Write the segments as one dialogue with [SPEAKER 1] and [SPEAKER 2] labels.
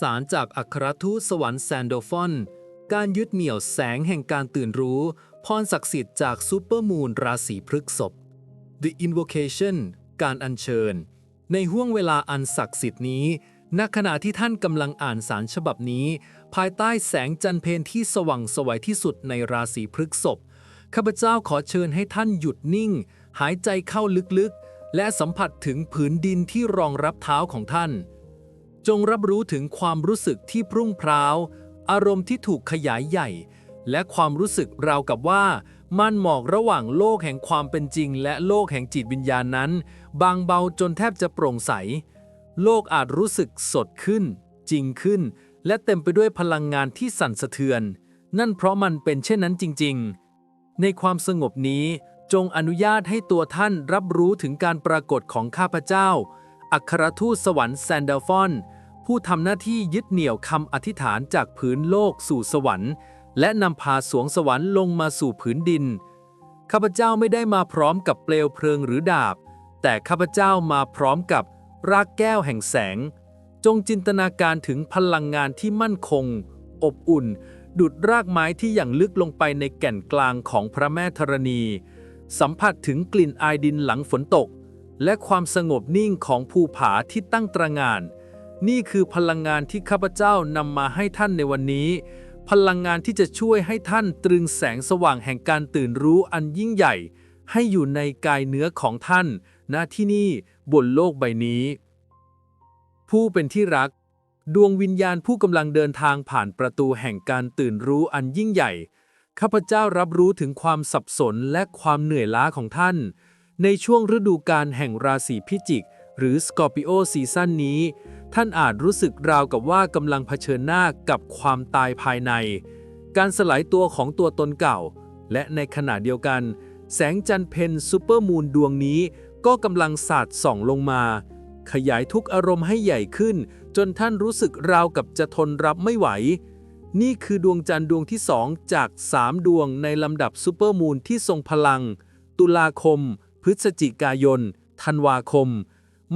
[SPEAKER 1] สารจากอัครทูตสวรรค์แซนโดฟอน การยึดเหนี่ยวแสงแห่งการตื่นรู้ พรศักดิ์สิทธิ์จากซูเปอร์มูนราศีพฤกษภ The Invocation การอัญเชิญ ในห่วงเวลาอันศักดิ์สิทธิ์นี้ ณ ขณะที่ท่านกำลังอ่านสารฉบับนี้ ภายใต้แสงจันเพนที่สว่างสวัยที่สุดในราศีพฤกษภ ข้าพเจ้าขอเชิญให้ท่านหยุดนิ่ง หายใจเข้าลึกๆ และสัมผัสถึงผืนดินที่รองรับเท้าของท่าน จงรับรู้ถึงความรู้สึกที่พรุ่งพร้าว อารมณ์ที่ถูกขยายใหญ่ และความรู้สึกราวกับว่ามันหมอกระหว่างโลกแห่งความเป็นจริง และโลกแห่งจิตวิญญาณนั้น บางเบาจนแทบจะโปร่งใส โลกอาจรู้สึกสดขึ้น จริงขึ้น และเต็มไปด้วยพลังงานที่สั่นสะเทือน นั่นเพราะมันเป็นเช่นนั้นจริง ๆ ในความสงบนี้จงอนุญาตให้ตัวท่านรับรู้ถึงการปรากฏของข้าพเจ้า อัครทูตสวรรค์แซนเดลฟอน ผู้ทำหน้าที่ยึดเหนี่ยวคำอธิษฐานจากผืนโลกสู่สวรรค์ และนำพาสวงสวรรค์ลงมาสู่ผืนดิน ข้าพเจ้าไม่ได้มาพร้อมกับเปลวเพลิงหรือดาบ แต่ข้าพเจ้ามาพร้อมกับรากแก้วแห่งแสง จงจินตนาการถึงพลังงานที่มั่นคง อบอุ่น ดุดรากไม้ที่อย่างลึกลงไปในแก่นกลางของพระแม่ธรณี สัมผัสถึงกลิ่นอายดินหลังฝนตก และความสงบนิ่งของภูผาที่ตั้งตระงาน นี่คือพลังงานที่ข้าพเจ้านำมาให้ท่านในวันนี้ พลังงานที่จะช่วยให้ท่านตรึงแสงสว่างแห่งการตื่นรู้อันยิ่งใหญ่ ให้อยู่ในกายเนื้อของท่านณที่นี่บนโลกใบนี้ ผู้เป็นที่รัก ดวงวิญญาณผู้กำลังเดินทางผ่านประตูแห่งการตื่นรู้อันยิ่งใหญ่ ข้าพเจ้ารับรู้ถึงความสับสนและความเหนื่อยล้าของท่าน ในช่วงฤดูกาลแห่งราศีพิจิก หรือสกอร์ปิโอซีซั่นนี้ ท่านอาจรู้สึกราวกับว่ากำลังเผชิญหน้ากับความตายภายใน การสลายตัวของตัวตนเก่า และในขณะเดียวกัน แสงจันทร์เพนซูเปอร์มูนดวงนี้ ก็กำลังสาดส่องลงมา ขยายทุกอารมณ์ให้ใหญ่ขึ้น จนท่านรู้สึกราวกับจะทนรับไม่ไหว นี่คือดวงจันทร์ดวงที่สองจาก 3 ดวงในลำดับซูเปอร์มูนที่ทรงพลัง ตุลาคม พฤศจิกายน ธันวาคม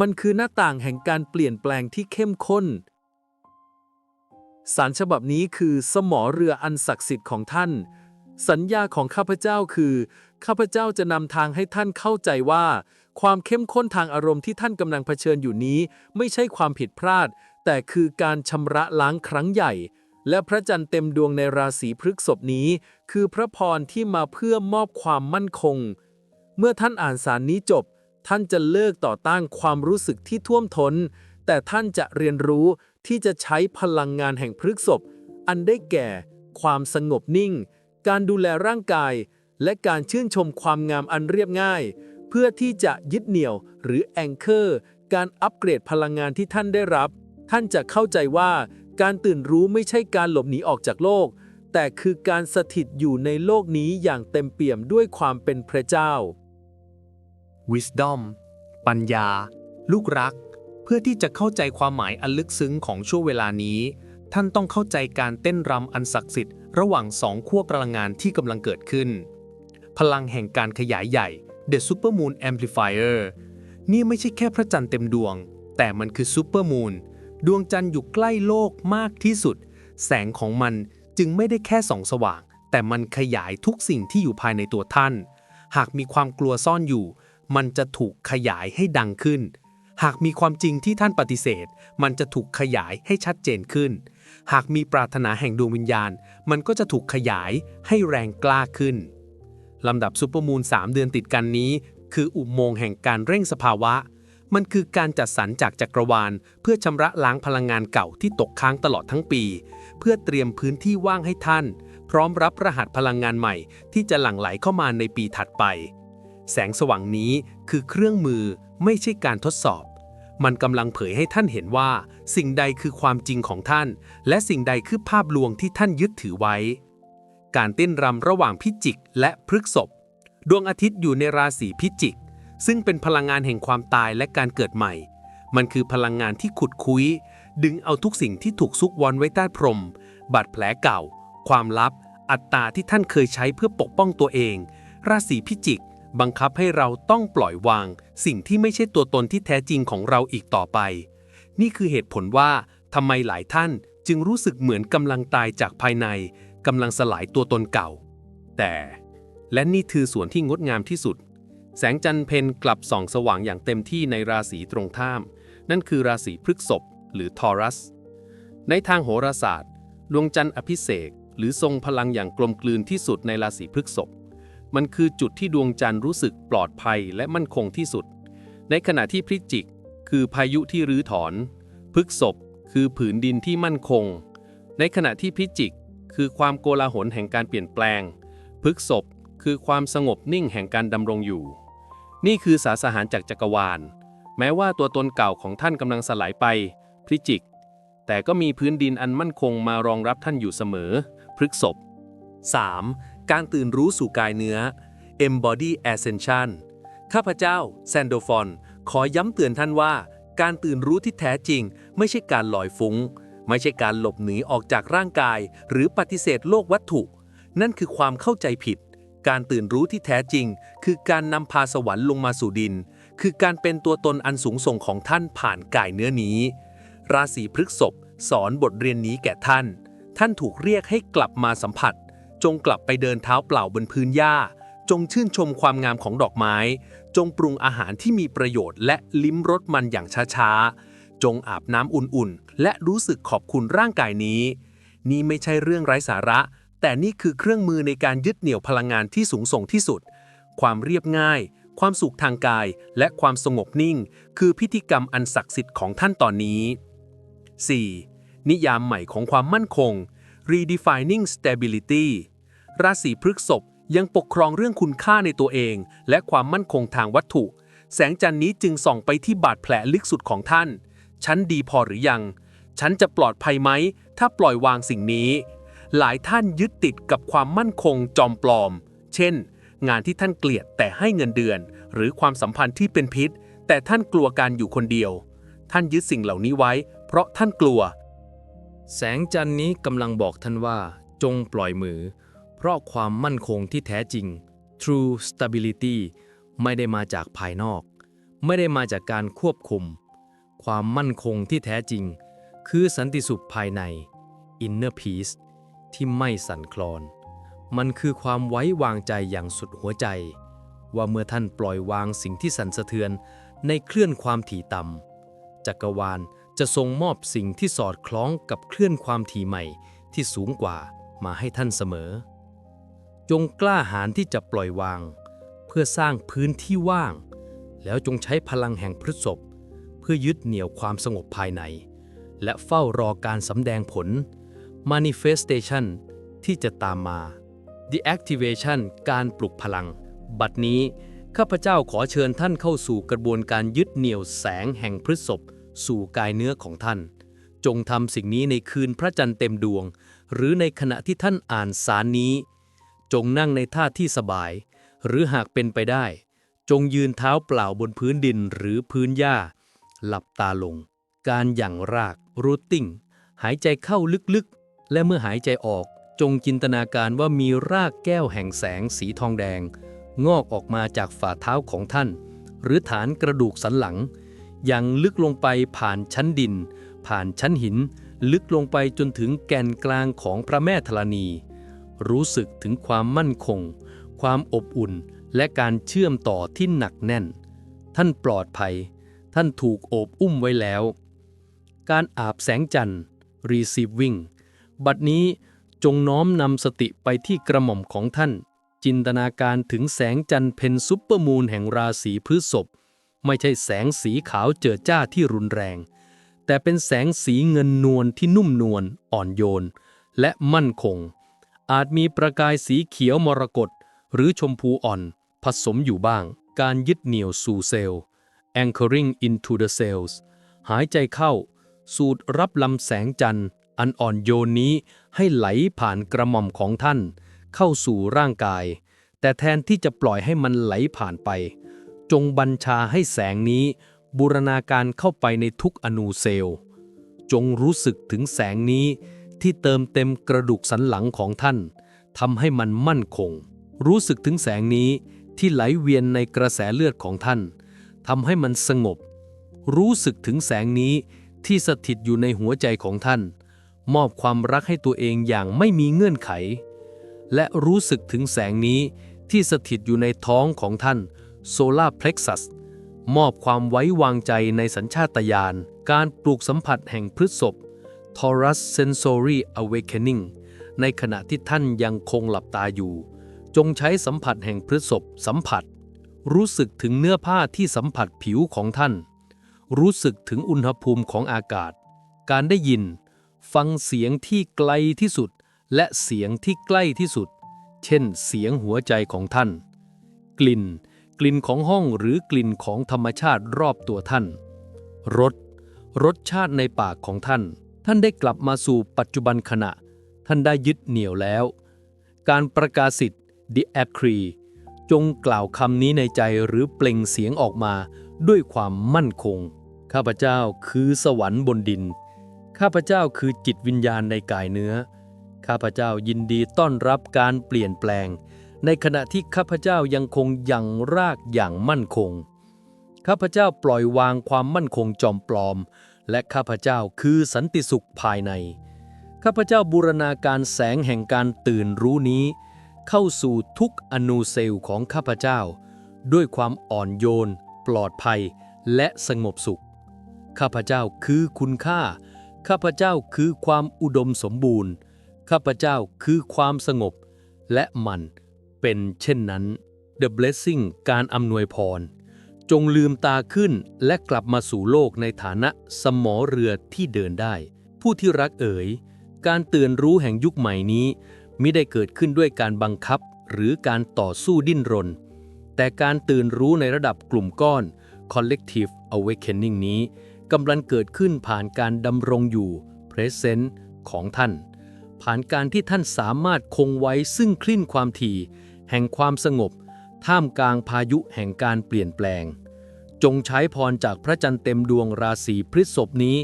[SPEAKER 1] มันคือหน้าต่างแห่งการเปลี่ยนแปลงที่เข้มข้น สารฉบับนี้คือสมอเรืออันศักดิ์สิทธิ์ของท่าน สัญญาของข้าพเจ้าคือ ข้าพเจ้าจะนำทางให้ท่านเข้าใจว่า ความเข้มข้นทางอารมณ์ที่ท่านกำลังเผชิญอยู่นี้ ไม่ใช่ความผิดพลาด แต่คือการชำระล้างครั้งใหญ่ และพระจันทร์เต็มดวงในราศีพฤกษภนี้ คือพระพรที่มาเพื่อมอบความมั่นคง เมื่อท่านอ่านสารนี้จบ ท่านจะเลิกต่อต้านความรู้สึกที่ท่วมท้น แต่ท่านจะเรียนรู้ที่จะใช้พลังงานแห่งพฤกษภอันได้แก่ ความสงบนิ่ง การดูแลร่างกาย และการชื่นชมความงามอันเรียบง่าย เพื่อที่จะยึดเหนี่ยวหรือแองเกอร์ การอัปเกรดพลังงานที่ท่านได้รับ ท่านจะเข้าใจว่าการตื่นรู้ไม่ใช่การหลบหนีออกจากโลก แต่คือการสถิตอยู่ในโลกนี้อย่างเต็มเปี่ยมด้วยความเป็นพระเจ้า
[SPEAKER 2] Wisdom ปัญญา ลูกรัก เพื่อที่จะเข้าใจความหมายอันลึกซึ้งของช่วงเวลานี้ ท่านต้องเข้าใจการเต้นรำอันศักดิ์สิทธิ์ระหว่างสองขั้วพลังงานที่กำลังเกิดขึ้น พลังแห่งการขยายใหญ่ The Supermoon Amplifier นี่ไม่ใช่แค่พระจันทร์เต็มดวง แต่มันคือ Supermoon ดวงจันทร์อยู่ใกล้โลกมากที่สุด แสงของมันจึงไม่ได้แค่ส่องสว่าง แต่มันขยายทุกสิ่งที่อยู่ภายในตัวท่าน หากมีความกลัวซ่อนอยู่ มันจะถูกขยายให้ดังขึ้น หากมีความจริงที่ท่านปฏิเสธ มันจะถูกขยายให้ชัดเจนขึ้น หากมีปรารถนาแห่งดวงวิญญาณ มันก็จะถูกขยายให้แรงกล้าขึ้น ลำดับซูเปอร์มูน3เดือนติดกันนี้ คืออุโมงค์แห่งการเร่งสภาวะ มันคือการจัดสรรจากจักรวาล เพื่อชำระล้างพลังงานเก่าที่ตกค้างตลอดทั้งปี เพื่อเตรียมพื้นที่ว่างให้ท่าน พร้อมรับรหัสพลังงานใหม่ที่จะหลั่งไหลเข้ามาในปีถัดไป แสงสว่างนี้คือเครื่องมือไม่ใช่การทดสอบ มันกำลังเผยให้ท่านเห็นว่า สิ่งใดคือความจริงของท่าน และสิ่งใดคือภาพลวงที่ท่านยึดถือไว้ การเต้นรำระหว่างพิจิกและพฤกษภดวงอาทิตย์อยู่ในราศีพิจิก ซึ่งเป็นพลังงานแห่งความตายและการเกิดใหม่ มันคือพลังงานที่ขุดคุย ดึงเอาทุกสิ่งที่ถูกซุกวอนไว้ใต้พรม บาดแผลเก่า ความลับ อัตตาที่ท่านเคยใช้เพื่อปกป้องตัวเอง ราศีพิจิก บังคับให้เราต้องปล่อยวาง สิ่งที่ไม่ใช่ตัวตนที่แท้จริงของเราอีกต่อไป นี่คือเหตุผลว่าทำไมหลายท่านจึงรู้สึกเหมือนกำลังตายจากภายในกำลังสลายตัวตนเก่า แต่และนี่คือส่วนที่งดงามที่สุด แสงจันทร์เพนกลับส่องสว่างอย่างเต็มที่ในราศีตรงข้าม นั่นคือราศีพฤษภหรือทอรัส ในทางโหราศาสตร์ ดวงจันทร์อภิเษกหรือทรงพลังอย่างกลมกลืนที่สุดในราศีพฤษภ มันคือจุดที่ดวงจันทร์รู้สึกปลอดภัยและมั่นคงที่สุด ในขณะที่พฤจิก คือพายุที่รื้อถอน พฤกษภคือผืนดินที่มั่นคง ในขณะที่พิจิก คือความโกลาหลแห่งการเปลี่ยนแปลง พฤกษภคือความสงบนิ่งแห่งการดำรงอยู่ นี่คือสาสหารจากจักรวาล แม้ว่าตัวตนเก่าของท่านกำลังสลายไปพฤจิก แต่ก็มีพื้นดินอันมั่นคงมารองรับท่านอยู่เสมอ พฤกษภ 3. การตื่นรู้สู่กายเนื้อ Embody Ascension ข้าพเจ้า แซนโดฟอน ขอย้ำเตือนท่านว่า การตื่นรู้ที่แท้จริง ไม่ใช่การลอยฟุง้ง ไม่ใช่การหลบหนีออกจากร่างกาย หรือปฏิเสธโลกวัตถุ นั่นคือความเข้าใจผิด การตื่นรู้ที่แท้จริง คือการนำพาสวรรค์ลงมาสู่ดิน คือการเป็นตัวตนอันสูงส่งของท่านผ่านกายเนื้อนี้ ราศีพฤษภสอนบทเรียนนี้แก่ท่าน ท่านถูกเรียกให้กลับมาสัมผัส จงกลับไปเดินเท้าเปล่าบนพื้นหญ้า จงชื่นชมความงามของดอกไม้ จงปรุงอาหารที่มีประโยชน์และลิ้มรสมันอย่างช้าๆ จงอาบน้ำอุ่นๆ และรู้สึกขอบคุณร่างกายนี้ นี่ไม่ใช่เรื่องไร้สาระ แต่นี่คือเครื่องมือในการยึดเหนี่ยวพลังงานที่สูงส่งที่สุด ความเรียบง่าย ความสุขทางกาย และความสงบนิ่ง คือพิธีกรรมอันศักดิ์สิทธิ์ของท่านตอนนี้ 4. นิยามใหม่ของความมั่นคง redefining stability ราศีพฤษภยังปกครองเรื่องคุณค่าในตัวเอง และความมั่นคงทางวัตถุ แสงจันทร์นี้จึงส่องไปที่บาดแผลลึกสุดของท่าน ฉันดีพอหรือยัง ฉันจะปลอดภัยไหม ถ้าปล่อยวางสิ่งนี้ หลายท่านยึดติดกับความมั่นคงจอมปลอม เช่น งานที่ท่านเกลียดแต่ให้เงินเดือน หรือความสัมพันธ์ที่เป็นพิษ แต่ท่านกลัวการอยู่คนเดียว ท่านยึดสิ่งเหล่านี้ไว้ เพราะท่านกลัว
[SPEAKER 1] แสงจันนี้กำลังบอกท่านว่า จงปล่อยมือ เพราะความมั่นคงที่แท้จริง true stability ไม่ได้มาจากภายนอก ไม่ได้มาจากการควบคุม ความมั่นคงที่แท้จริง คือสันติสุขภายใน inner peace ที่ไม่สั่นคลอน มันคือความไว้วางใจอย่างสุดหัวใจ ว่าเมื่อท่านปล่อยวางสิ่งที่สั่นสะเทือนในเคลื่อนความถี่ต่ำจักรวาล จะทรงมอบสิ่งที่สอดคล้องกับเคลื่อนความถี่ใหม่ที่สูงกว่ามาให้ท่านเสมอ จงกล้าหาญที่จะปล่อยวาง เพื่อสร้างพื้นที่ว่าง แล้วจงใช้พลังแห่งพฤษภเพื่อยึดเหนี่ยวความสงบภายใน และเฝ้ารอการสำแดงผล manifestation ที่จะตามมา the activation การปลุกพลัง บัดนี้ข้าพเจ้าขอเชิญท่านเข้าสู่กระบวนการยึดเหนี่ยวแสงแห่งพฤษภ สู่กายเนื้อของท่าน จงทำสิ่งนี้ในคืนพระจันทร์เต็มดวง หรือในขณะที่ท่านอ่านสารนี้ จงนั่งในท่าที่สบาย หรือหากเป็นไปได้ จงยืนเท้าเปล่าบนพื้นดินหรือพื้นหญ้า หลับตาลง การหยั่งรากรูทติ้ง หายใจเข้าลึกๆ และเมื่อหายใจออกจงจินตนาการว่ามีรากแก้วแห่งแสงสีทองแดง งอกออกมาจากฝ่าเท้าของท่าน หรือฐานกระดูกสันหลัง อย่างลึกลงไปผ่านชั้นดิน ผ่านชั้นหิน ลึกลงไปจนถึงแกนกลางของพระแม่ธรณี รู้สึกถึงความมั่นคง ความอบอุ่นและการเชื่อมต่อที่หนักแน่น ท่านปลอดภัย ท่านถูกโอบอุ้มไว้แล้ว การอาบแสงจันทร์ receiving บัดนี้จงน้อมนำสติไปที่กระหม่อมของท่าน จินตนาการถึงแสงจันทร์เพนซุปเปอร์มูนแห่งราศีพฤษภ ไม่ใช่แสงสีขาวเจิดจ้าที่รุนแรง แต่เป็นแสงสีเงินนวลที่นุ่มนวลอ่อนโยน และมั่นคง อาจมีประกายสีเขียวมรกตหรือชมพูอ่อน ผสมอยู่บ้าง การยึดเหนี่ยวสู่เซลล์ anchoring into the cells หายใจเข้า สูดรับลำแสงจันทร์ อันอ่อนโยนนี้ให้ไหลผ่านกระหม่อมของท่าน เข้าสู่ร่างกาย แต่แทนที่จะปล่อยให้มันไหลผ่านไป จงบัญชาให้แสงนี้ บูรณาการเข้าไปในทุกอนูเซลล์ จงรู้สึกถึงแสงนี้ที่เติมเต็มกระดูกสันหลังของท่านทำให้มันมั่นคง รู้สึกถึงแสงนี้ที่ไหลเวียนในกระแสเลือดของท่านทำให้มันสงบ รู้สึกถึงแสงนี้ที่สถิตอยู่ในหัวใจของท่าน มอบความรักให้ตัวเองอย่างไม่มีเงื่อนไข และรู้สึกถึงแสงนี้ที่สถิตอยู่ในท้องของท่าน โซลาเพล็กซัสมอบความไว้วางใจในสัญชาตญาณ การปลูกสัมผัสแห่งพฤษภ Taurus Sensory Awakening ในขณะที่ท่านยังคงหลับตาอยู่ จงใช้สัมผัสแห่งพฤษภสัมผัส รู้สึกถึงเนื้อผ้าที่สัมผัสผิวของท่าน รู้สึกถึงอุณหภูมิของอากาศ การได้ยิน ฟังเสียงที่ไกลที่สุด และเสียงที่ใกล้ที่สุด เช่น เสียงหัวใจของท่าน กลิ่น กลิ่นของห้องหรือกลิ่นของธรรมชาติรอบตัวท่าน รส รสชาติในปากของท่าน ท่านได้กลับมาสู่ปัจจุบันขณะ ท่านได้ยึดเหนี่ยวแล้ว การประกาศสิทธิ์ The Acree จงกล่าวคำนี้ในใจหรือเปล่งเสียงออกมาด้วยความมั่นคง ข้าพเจ้าคือสวรรค์บนดิน ข้าพเจ้าคือจิตวิญญาณในกายเนื้อ ข้าพเจ้ายินดีต้อนรับการเปลี่ยนแปลง ในขณะที่ข้าพเจ้ายังคงยังรากอย่างมั่นคง ข้าพเจ้าปล่อยวางความมั่นคงจอมปลอม และข้าพเจ้าคือสันติสุขภายใน ข้าพเจ้าบูรณาการแสงแห่งการตื่นรู้นี้ เข้าสู่ทุกอนูเซลล์ของข้าพเจ้า ด้วยความอ่อนโยน ปลอดภัย และสงบสุข ข้าพเจ้าคือคุณค่า ข้าพเจ้าคือความอุดมสมบูรณ์ ข้าพเจ้าคือความสงบและมัน เป็นเช่นนั้น The Blessing การอำนวยพร จงลืมตาขึ้นและกลับมาสู่โลกในฐานะสมอเรือที่เดินได้ ผู้ที่รักเอ๋ย การตื่นรู้แห่งยุคใหม่นี้มิได้เกิดขึ้นด้วยการบังคับหรือการต่อสู้ดิ้นรน แต่การตื่นรู้ในระดับกลุ่มก้อน Collective Awakening นี้กำลังเกิดขึ้นผ่านการดำรงอยู่ Present ของท่าน ผ่านการที่ท่านสามารถคงไว้ซึ่งคลื่นความถี่ แห่งความสงบ ท่ามกลางพายุแห่งการเปลี่ยนแปลง จงใช้พรจากพระจันทร์เต็มดวงราศีพฤษภนี้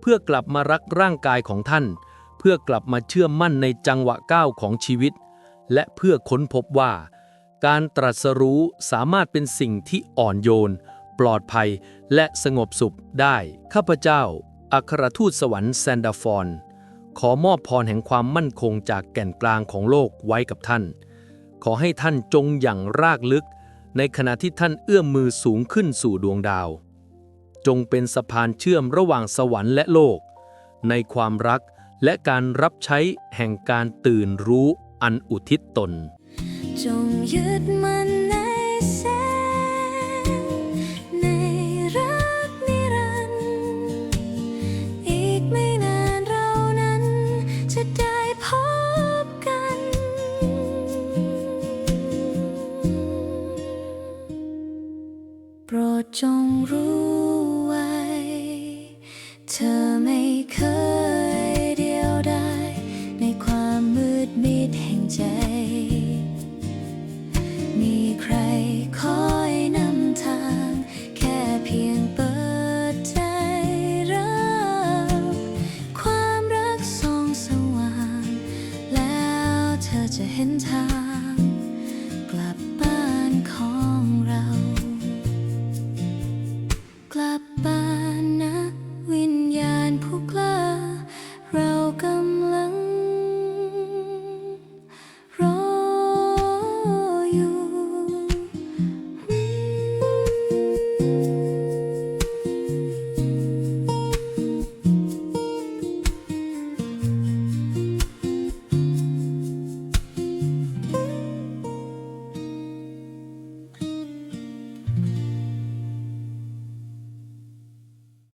[SPEAKER 1] เพื่อกลับมารักร่างกายของท่าน เพื่อกลับมาเชื่อมั่นในจังหวะก้าวของชีวิต และเพื่อค้นพบว่า การตรัสรู้สามารถเป็นสิ่งที่อ่อนโยน ปลอดภัยและสงบสุขได้ ข้าพเจ้า อัครทูตสวรรค์แซนดาฟอนขอมอบพรแห่งความมั่นคงจากแก่นกลางของโลกไว้กับท่าน ขอให้ท่านจงอย่างรากลึก ในขณะที่ท่านเอื้อมมือสูงขึ้นสู่ดวงดาว จงเป็นสะพานเชื่อมระหว่างสวรรค์และโลก ในความรักและการรับใช้แห่งการตื่นรู้อันอุทิศตน
[SPEAKER 3] จงยึดมัน